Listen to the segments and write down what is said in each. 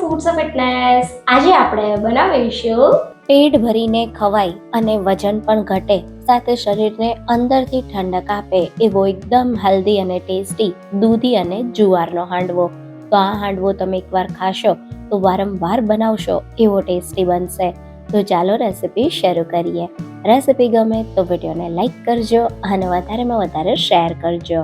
Foods of fitness આજે આપણે બનાવીશું પેટ ભરીને ખવાય અને વજન પણ ઘટે, સાથે શરીરને અંદરથી ઠંડક આપે એવો એકદમ હેલ્ધી અને ટેસ્ટી દૂધી અને જુવારનો હાંડવો. તો આ હાંડવો તમે એકવાર ખાશો તો વારંવાર બનાવશો, એવો ટેસ્ટી બનશે. તો ચાલો રેસિપી શરૂ કરીએ. રેસિપી ગમે તો વિડીયોને લાઈક કરજો અને વધારેમાં વધારે શેર કરજો.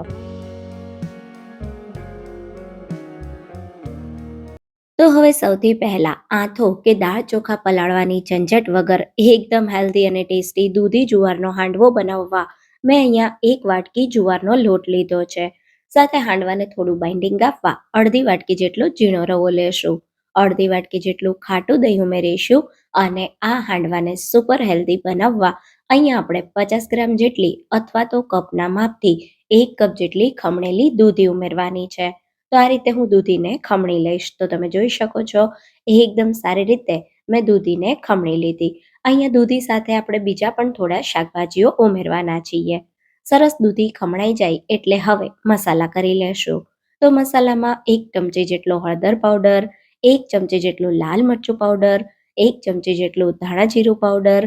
તો હવે સૌથી પહેલા આથો કે દાળ ચોખા પલાળવાની ઝંઝટ વગર એકદમ હેલ્ધી અને ટેસ્ટી દૂધી જુવારનો હાંડવો બનાવવા મેં અહીંયા એક વાટકી જુવારનો લોટ લીધો છે. સાથે હાંડવાને થોડું બાઇન્ડિંગ આપવા અડધી વાટકી જેટલો ઝીણો રવો લેશું. અડધી વાટકી જેટલું ખાટું દહીં ઉમેરીશું અને આ હાંડવાને સુપર હેલ્ધી બનાવવા અહીંયા આપણે પચાસ ગ્રામ જેટલી અથવા તો કપના માપથી એક કપ જેટલી ખમણેલી દૂધી ઉમેરવાની છે. તો આ રીતે હું દૂધીને ખમણી લઈશ. તો તમે જોઈ શકો છો, એ એકદમ સારી રીતે મેં દૂધીને ખમણી લીધી. અહીંયા દૂધી સાથે આપણે બીજા પણ થોડા શાકભાજીઓ ઉમેરવાના છીએ. સરસ દૂધી ખમણાઈ જાય એટલે હવે મસાલા કરી લેશું. તો મસાલામાં એક ચમચી જેટલો હળદર પાવડર, એક ચમચી જેટલું લાલ મરચું પાવડર, એક ચમચી જેટલું ધાણા જીરું પાવડર,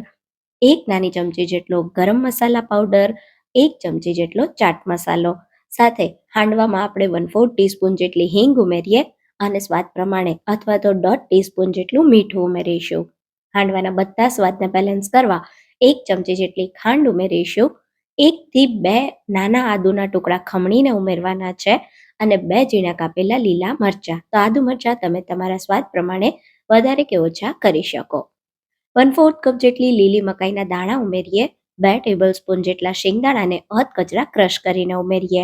એક નાની ચમચી જેટલો ગરમ મસાલા પાવડર, એક ચમચી જેટલો ચાટ મસાલો. સાથે હાંડવામાં આપણે વન ફોર ટીસ્પૂન જેટલી હિંગ ઉમેરીએ અને સ્વાદ પ્રમાણે અથવા તો દોઢ ટીસ્પૂન જેટલું મીઠું ઉમેરીશું. હાંડવાના બધા સ્વાદને બેલેન્સ કરવા એક ચમચી જેટલી ખાંડ ઉમેરીશું. એકથી બે નાના આદુના ટુકડા ખમણીને ઉમેરવાના છે અને બે ઝીણા કાપેલા લીલા મરચાં. તો આદુ મરચાં તમે તમારા સ્વાદ પ્રમાણે વધારે કે ઓછા કરી શકો. વન ફોર્થ કપ જેટલી લીલી મકાઈના દાણા ઉમેરીએ. બે ટેબલ સ્પૂન જેટલા શેંગદાણાને અધ કચરા ક્રશ કરીને ઉમેરીએ.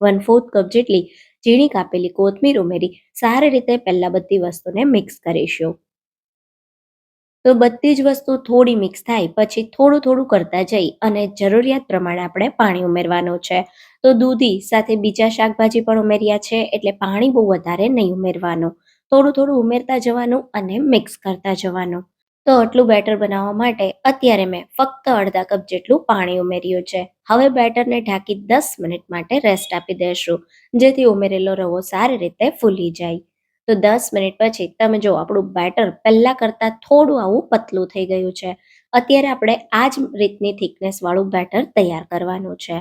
વન ફોર્થ કપ જેટલી ઝીણી કાપેલી કોથમીર ઉમેરી સારી રીતે પહેલાં બધી વસ્તુને મિક્સ કરીશું. તો બધી જ વસ્તુ થોડી મિક્સ થાય, પછી થોડું થોડું કરતા જઈ અને જરૂરિયાત પ્રમાણે આપણે પાણી ઉમેરવાનું છે. તો દૂધી સાથે બીજા શાકભાજી પણ ઉમેર્યા છે, એટલે પાણી બહુ વધારે નહીં ઉમેરવાનું. થોડું થોડું ઉમેરતા જવાનું અને મિક્સ કરતા જવાનું. તો આટલું બેટર બનાવવા માટે અત્યારે મેં ફક્ત અડધા કપ જેટલું પાણી ઉમેર્યું છે. હવે બેટરને ઢાંકી દસ મિનિટ માટે રેસ્ટ આપી દેશું, જેથી ઉમેરેલો રવો સારી રીતે ફૂલી જાય. તો દસ મિનિટ પછી તમે જો આપણું બેટર પહેલાં કરતાં થોડું આવું પતલું થઈ ગયું છે, અત્યારે આપણે આ જ રીતની થિકનેસવાળું બેટર તૈયાર કરવાનું છે.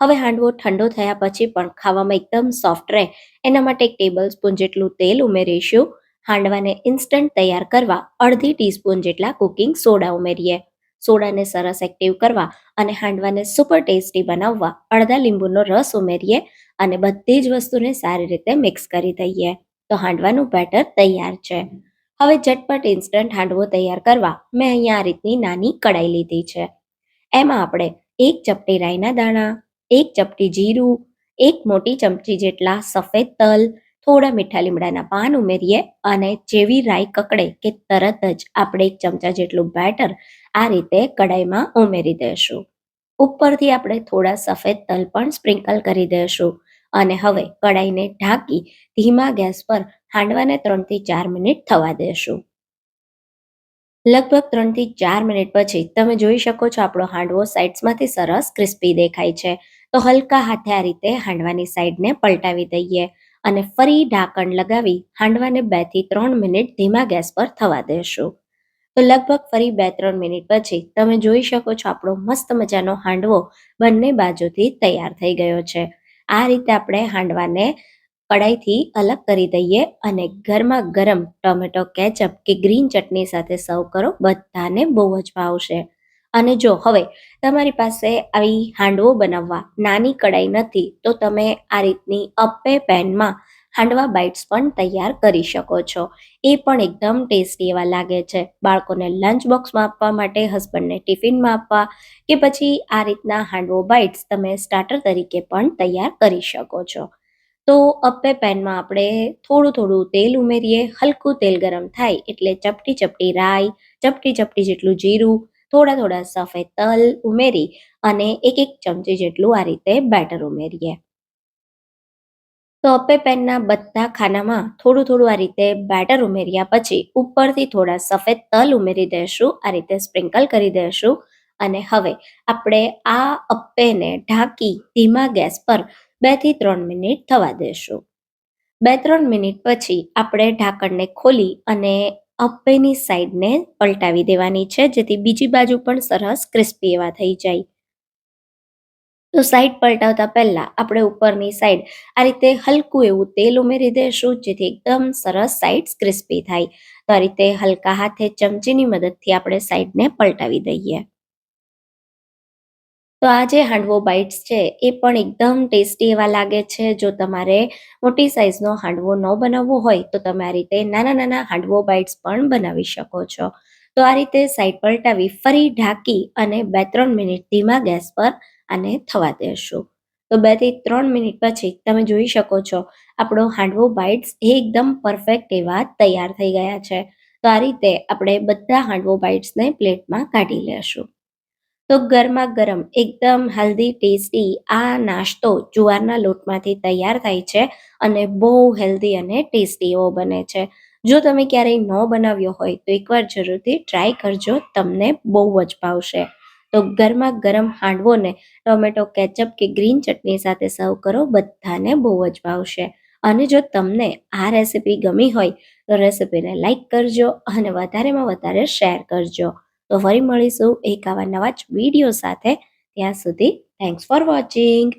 હવે હાંડવો ઠંડો થયા પછી પણ ખાવામાં એકદમ સોફ્ટ રહે, એના માટે એક ટેબલ સ્પૂન જેટલું તેલ ઉમેરીશું. હાંડવાને ઇન્સ્ટન્ટ તૈયાર કરવા અડધી ટીસ્પૂન જેટલા કુકિંગ સોડા ઉમેરીએ. સોડાને સરસ એક્ટિવ કરવા અને હાંડવાને સુપર ટેસ્ટી બનાવવા અડધા લીંબુનો રસ ઉમેરીએ અને બધી જ વસ્તુને સારી રીતે મિક્સ કરી દઈએ. તો હાંડવાનું બેટર તૈયાર છે. હવે ઝટપટ ઇન્સ્ટન્ટ હાંડવો તૈયાર કરવા મેં અહીંયા આ રીતની નાની કડાઈ લીધી છે. એમાં આપણે એક ચપટી રાઈના દાણા, એક ચપટી જીરું, એક મોટી ચમચી જેટલા સફેદ તલ થોડા મીઠા લીમડાના પાન ઉમેરીએ અને જેવી રાઈ કકડે કે તરત જ આપણે એક ચમચા જેટલું બેટર આ રીતે કડાઈમાં ઉમેરી દઈશું ઉપરથી આપણે થોડા સફેદ તલ પણ સ્પ્રિંકલ કરી દઈશું અને હવે કડાઈને ઢાંકી ધીમા ગેસ પર હાંડવાને ત્રણથી ચાર મિનિટ થવા દેશું. લગભગ ત્રણથી ચાર મિનિટ પછી તમે જોઈ શકો છો આપણો હાંડવો સાઇડ્સમાંથી સરસ ક્રિસ્પી દેખાય છે. તો હલકા હાથે આ રીતે હાંડવાની સાઈડને પલટાવી દઈએ. અને ફરી ઢાંકણ લગાવી હાંડવાને બેથી ત્રણ મિનિટ ધીમા ગેસ પર થવા દેશું. તો લગભગ ફરી બે ત્રણ મિનિટ પછી તમે જોઈ શકો છો આપણો મસ્ત મજાનો હાંડવો બંને બાજુથી તૈયાર થઈ ગયો છે. આ રીતે આપણે હાંડવાને કડાઈથી અલગ કરી દઈએ અને ગરમા ગરમ ટોમેટો, કેચઅપ કે ગ્રીન ચટણી સાથે સર્વ કરો, બધાને બહુ જ ભાવશે. અને જો હવે તમારી પાસે આવી હાંડવો બનાવવા નાની કડાઈ નથી, તો તમે આ રીતની અપ્પે પેનમાં હાંડવા બાઇટ્સ પણ તૈયાર કરી શકો છો. એ પણ એકદમ ટેસ્ટી એવા લાગે છે. બાળકોને લંચ બોક્સમાં આપવા માટે, હસબન્ડને ટિફિનમાં આપવા કે પછી આ રીતના હાંડવો બાઇટ્સ તમે સ્ટાર્ટર તરીકે પણ તૈયાર કરી શકો છો. તો અપ્પે પેનમાં આપણે થોડું થોડું તેલ ઉમેરીએ. હલકું તેલ ગરમ થાય એટલે ચપટી ચપટી રાઈ, ચપટી ચપટી જેટલું જીરું થોડા થોડા સફેદ તલ ઉમેરી અને એક એક ચમચી જેટલું આ રીતે બેટર ઉમેરીએ. તો અપ્પે પેનના બધા ખાનામાં થોડું થોડું આ રીતે બેટર ઉમેર્યા પછી ઉપરથી થોડા સફેદ તલ ઉમેરી દઈશું આ રીતે સ્પ્રિંકલ કરી દઈશું અને હવે આપણે આ અપ્પેને ઢાંકી ધીમા ગેસ પર બેથી ત્રણ મિનિટ થવા દેશું. બે ત્રણ મિનિટ પછી આપણે ઢાંકણને ખોલી અને અપ્પેની સાઈડને પલટાવી દેવાની છે, જેથી બીજી બાજુ પણ સરસ ક્રિસ્પી એવા થઈ જાય. તો સાઈડ પલટાવતા પહેલા આપણે ઉપરની સાઈડ આ રીતે હલકું એવું તેલ ઉમેરી દઈશું જેથી એકદમ સરસ સાઈડ ક્રિસ્પી થાય. તો આ રીતે હલકા હાથે ચમચીની મદદથી આપણે સાઈડને પલટાવી દઈએ. તો આ જે હાંડવો બાઇટ્સ છે, એ પણ એકદમ ટેસ્ટી એવા લાગે છે. જો તમારે મોટી સાઇઝનો હાંડવો ન બનાવવો હોય, તો તમે આ રીતે નાના નાના હાંડવો બાઇટ્સ પણ બનાવી શકો છો. તો આ રીતે સાઈડ પલટાવી ફરી ઢાંકી અને બે ત્રણ મિનિટ ધીમા ગેસ પર આને થવા દેશું. તો બેથી ત્રણ મિનિટ પછી તમે જોઈ શકો છો, આપણો હાંડવો બાઇટ્સ એકદમ પરફેક્ટ એવા તૈયાર થઈ ગયા છે. તો આ રીતે આપણે બધા હાંડવો બાઇટ્સને પ્લેટમાં કાઢી લેશું. તો ગરમા ગરમ, એકદમ હેલ્ધી ટેસ્ટી આ નાસ્તો જુવારના લોટમાંથી તૈયાર થાય છે અને બહુ હેલ્ધી અને ટેસ્ટી એવો બને છે. જો તમે ક્યારેય ન બનાવ્યો હોય તો એકવાર જરૂરથી ટ્રાય કરજો, તમને બહુ જ ભાવશે. તો ગરમા ગરમ હાંડવોને ટોમેટો, કેચઅપ કે ગ્રીન ચટણી સાથે સર્વ કરો, બધાને બહુ જ ભાવશે. અને જો તમને આ રેસીપી ગમી હોય તો રેસીપીને લાઈક કરજો અને વધારેમાં વધારે શેર કરજો. તો ફરી મળીશું એક આવા નવા જ વીડિયો સાથે. ત્યાં સુધી થેન્ક્સ ફોર વોચિંગ